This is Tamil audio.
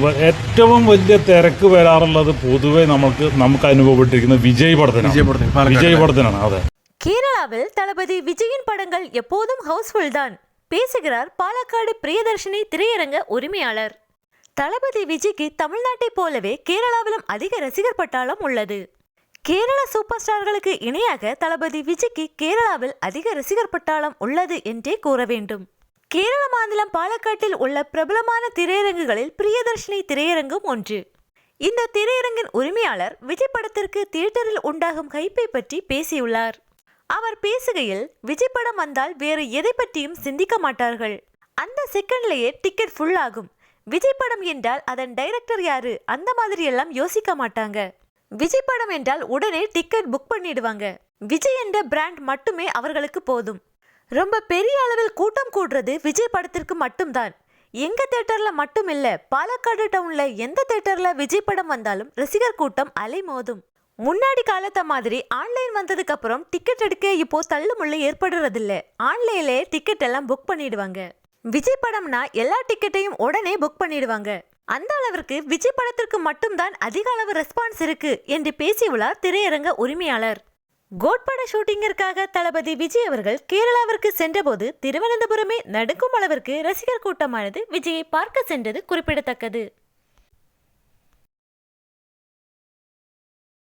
വ- ഏറ്റവും വലിയ തിരക്ക് വരാറുള്ളത് പൊതുവെ നമുക്ക് നമുക്ക് അനുഭവപ്പെട്ടിരിക്കുന്ന വിജയ് പടത്തിനാണ് വിജയപടത്തിന് പാലക്കാട് വിജയ് പടത്തിനാണ് അതെ கேரளாவில் தளபதி விஜயின் படங்கள் எப்போதும் ஹவுஸ்ஃபுல் தான் பேசுகிறார் பாலக்காடு பிரியதர்ஷினி திரையரங்க உரிமையாளர் தளபதி விஜய்க்கு தமிழ்நாட்டைப் போலவே கேரளாவிலும் அதிக ரசிகர் பட்டாளம் உள்ளது கேரள சூப்பர் ஸ்டார்களுக்கு இணையாக தளபதி விஜய்க்கு கேரளாவில் அதிக ரசிகர் பட்டாளம் உள்ளது என்றே கூற வேண்டும் கேரள மாநிலம் பாலக்காட்டில் உள்ள பிரபலமான திரையரங்குகளில் பிரியதர்ஷினி திரையரங்கும் ஒன்று. இந்த திரையரங்கின் உரிமையாளர் விஜய் படத்திற்கு தியேட்டரில் உண்டாகும் ஹைப்பை பற்றி பேசியுள்ளார். அவர் பேசுகையில் விஜய் படம் வந்தால் வேறு எதை பற்றியும் சிந்திக்க மாட்டார்கள். அந்த செகண்ட்லேயே டிக்கெட் ஃபுல் ஆகும். விஜய் படம் என்றால் அதன் டைரக்டர் யாரு? அந்த மாதிரி எல்லாம் யோசிக்க மாட்டாங்க. விஜய் படம் என்றால் உடனே டிக்கெட் புக் பண்ணிடுவாங்க. விஜய் என்ற பிராண்ட் மட்டுமே அவர்களுக்கு போதும். ரொம்ப பெரிய அளவில் கூட்டம் கூடுறது விஜய் படத்திற்கு மட்டும்தான். எங்க தேட்டர்ல மட்டும் இல்ல பாலக்காடு டவுன்ல எந்த தேட்டர்ல விஜய் படம் வந்தாலும் ரசிகர் கூட்டம் அலைமோதும். முன்னாடி காலத்தை மாதிரி ஆன்லைன் வந்ததுக்கு அப்புறம் டிக்கெட் எடுக்க இப்போ தள்ளுமுள்ள ஏற்படுறதில்ல. ஆன்லைன்லேயே டிக்கெட் எல்லாம் புக் பண்ணிடுவாங்க. விஜய் படம்னா எல்லா டிக்கெட்டையும் உடனே புக் பண்ணிடுவாங்க. அந்த அளவிற்கு விஜய் படத்திற்கு மட்டும்தான் அதிக அளவு ரெஸ்பான்ஸ் இருக்கு என்று பேசியுள்ளார் திரையரங்க உரிமையாளர். கோட்பட ஷூட்டிங்கிற்காக தளபதி விஜய் அவர்கள் கேரளாவிற்கு சென்றபோது திருவனந்தபுரமே நடுக்கும் அளவிற்கு ரசிகர் கூட்டமானது விஜயை பார்க்க சென்றது குறிப்பிடத்தக்கது.